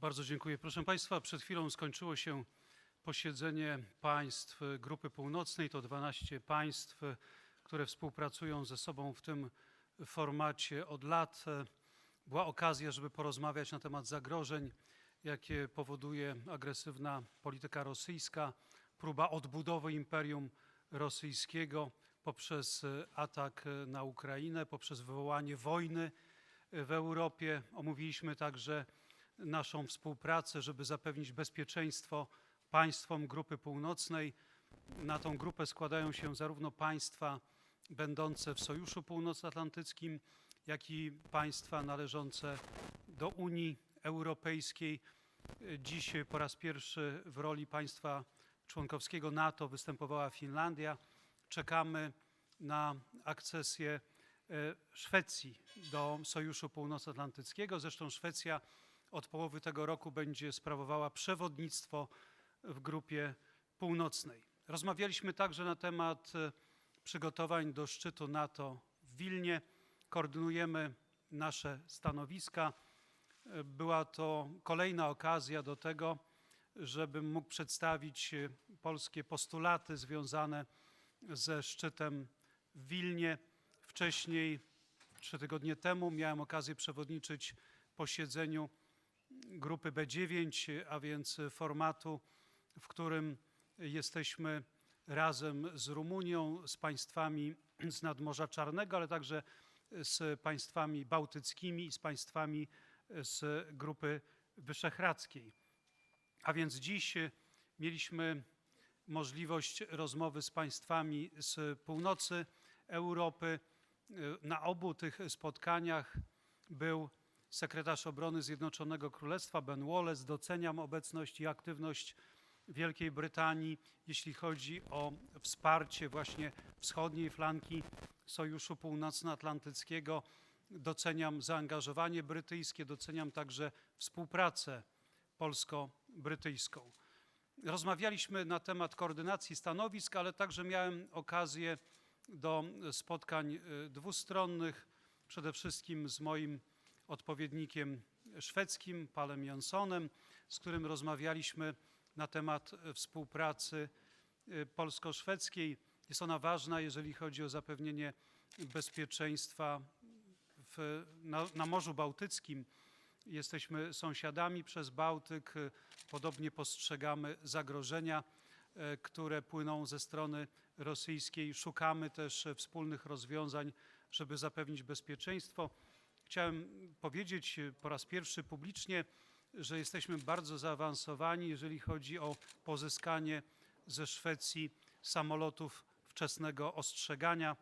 Bardzo dziękuję. Proszę Państwa, przed chwilą skończyło się posiedzenie państw Grupy Północnej. To 12 państw, które współpracują ze sobą w tym formacie od lat. Była okazja, żeby porozmawiać na temat zagrożeń, jakie powoduje agresywna polityka rosyjska, próba odbudowy imperium rosyjskiego poprzez atak na Ukrainę, poprzez wywołanie wojny w Europie. Omówiliśmy także naszą współpracę, żeby zapewnić bezpieczeństwo państwom Grupy Północnej. Na tą grupę składają się zarówno państwa będące w Sojuszu Północnoatlantyckim, jak i państwa należące do Unii Europejskiej. Dziś po raz pierwszy w roli państwa członkowskiego NATO występowała Finlandia. Czekamy na akcesję e, Szwecji do Sojuszu Północnoatlantyckiego. Zresztą Szwecja od połowy tego roku będzie sprawowała przewodnictwo w Grupie Północnej. Rozmawialiśmy także na temat e, przygotowań do szczytu NATO w Wilnie. Koordynujemy nasze stanowiska. E, Była to kolejna okazja do tego, żebym mógł przedstawić e, polskie postulaty związane ze szczytem w Wilnie. Wcześniej, trzy tygodnie temu, miałem okazję przewodniczyć posiedzeniu grupy B9, a więc formatu, w którym jesteśmy razem z Rumunią, z państwami z nadmorza Czarnego, ale także z państwami bałtyckimi i z państwami z grupy wyszehradzkiej. A więc dziś mieliśmy możliwość rozmowy z państwami z północy Europy. Na obu tych spotkaniach był sekretarz obrony Zjednoczonego Królestwa Ben Wallace. Doceniam obecność i aktywność Wielkiej Brytanii, jeśli chodzi o wsparcie właśnie wschodniej flanki Sojuszu Północnoatlantyckiego. Doceniam zaangażowanie brytyjskie, doceniam także współpracę polsko-brytyjską. Rozmawialiśmy na temat koordynacji stanowisk, ale także miałem okazję do spotkań y, dwustronnych, przede wszystkim z moim odpowiednikiem szwedzkim, Palem Janssonem, z którym rozmawialiśmy na temat współpracy y, polsko-szwedzkiej. Jest ona ważna, jeżeli chodzi o zapewnienie bezpieczeństwa w, na, na Morzu Bałtyckim. Jesteśmy sąsiadami przez Bałtyk, y, podobnie postrzegamy zagrożenia, które płyną ze strony rosyjskiej. Szukamy też wspólnych rozwiązań, żeby zapewnić bezpieczeństwo. Chciałem powiedzieć po raz pierwszy publicznie, że jesteśmy bardzo zaawansowani, jeżeli chodzi o pozyskanie ze Szwecji samolotów wczesnego ostrzegania.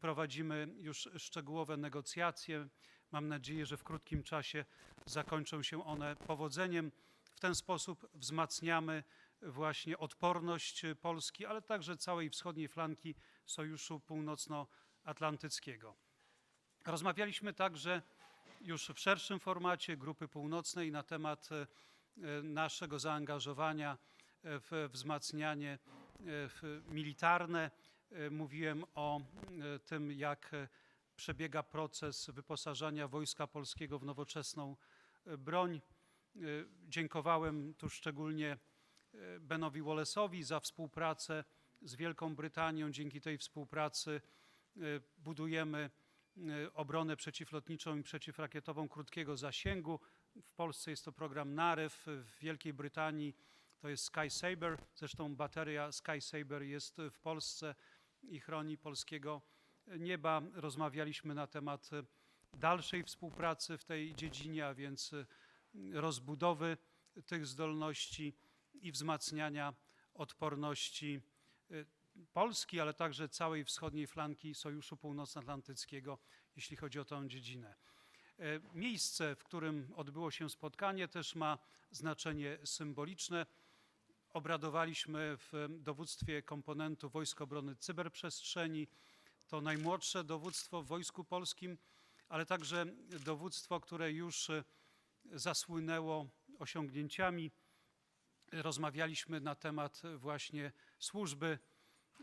Prowadzimy już szczegółowe negocjacje. Mam nadzieję, że w krótkim czasie zakończą się one powodzeniem. W ten sposób wzmacniamy właśnie odporność Polski, ale także całej wschodniej flanki Sojuszu Północnoatlantyckiego. Rozmawialiśmy także już w szerszym formacie Grupy Północnej na temat e, naszego zaangażowania w wzmacnianie e, militarne. E, Mówiłem o tym, jak przebiega proces wyposażania Wojska Polskiego w nowoczesną broń. Dziękowałem tu szczególnie Benowi Wallace'owi za współpracę z Wielką Brytanią. Dzięki tej współpracy budujemy obronę przeciwlotniczą i przeciwrakietową krótkiego zasięgu. W Polsce jest to program NAREW, w Wielkiej Brytanii to jest Sky Saber. Zresztą bateria Sky Saber jest w Polsce i chroni polskiego nieba. Rozmawialiśmy na temat dalszej współpracy w tej dziedzinie, a więc rozbudowy tych zdolności i wzmacniania odporności y, Polski, ale także całej wschodniej flanki Sojuszu Północnoatlantyckiego, jeśli chodzi o tę dziedzinę. E, miejsce, w którym odbyło się spotkanie, też ma znaczenie symboliczne. Obradowaliśmy w dowództwie komponentu Wojsk Obrony Cyberprzestrzeni. To najmłodsze dowództwo w Wojsku Polskim, ale także dowództwo, które już zasłynęło osiągnięciami. Rozmawialiśmy na temat właśnie służby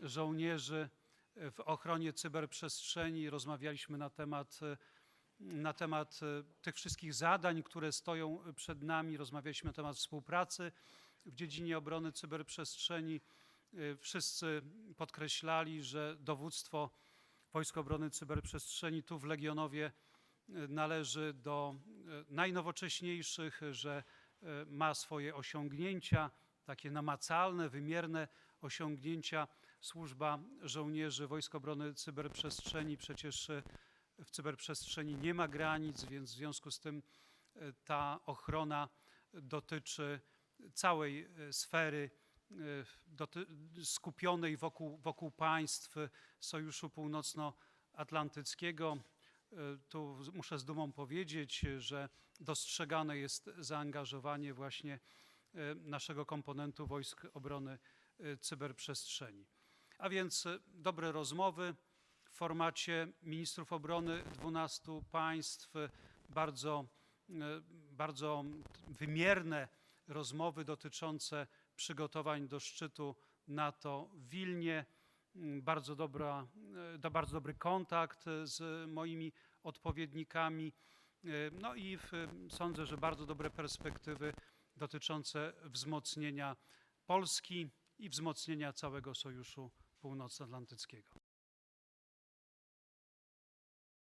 żołnierzy w ochronie cyberprzestrzeni. Rozmawialiśmy na temat na temat e, tych wszystkich zadań, które stoją przed nami. Rozmawialiśmy na temat współpracy w dziedzinie obrony cyberprzestrzeni. E, Wszyscy podkreślali, że dowództwo Wojsk Obrony Cyberprzestrzeni tu w Legionowie e, należy do e, najnowocześniejszych, że e, ma swoje osiągnięcia, takie namacalne, wymierne osiągnięcia. Służba żołnierzy Wojsk Obrony Cyberprzestrzeni przecież e, w cyberprzestrzeni nie ma granic, więc w związku z tym e, ta ochrona dotyczy całej e, sfery skupionej wokół, wokół państw Sojuszu Północnoatlantyckiego. Tu muszę z dumą powiedzieć, że dostrzegane jest zaangażowanie właśnie naszego komponentu Wojsk Obrony Cyberprzestrzeni. A więc e, dobre rozmowy w formacie ministrów obrony 12 państw, bardzo, e, bardzo wymierne rozmowy dotyczące przygotowań do szczytu NATO w Wilnie. Mm, Bardzo, dobra, e, bardzo dobry kontakt z moimi odpowiednikami. No i w, sądzę, że bardzo dobre perspektywy dotyczące wzmocnienia Polski i wzmocnienia całego Sojuszu Północnoatlantyckiego.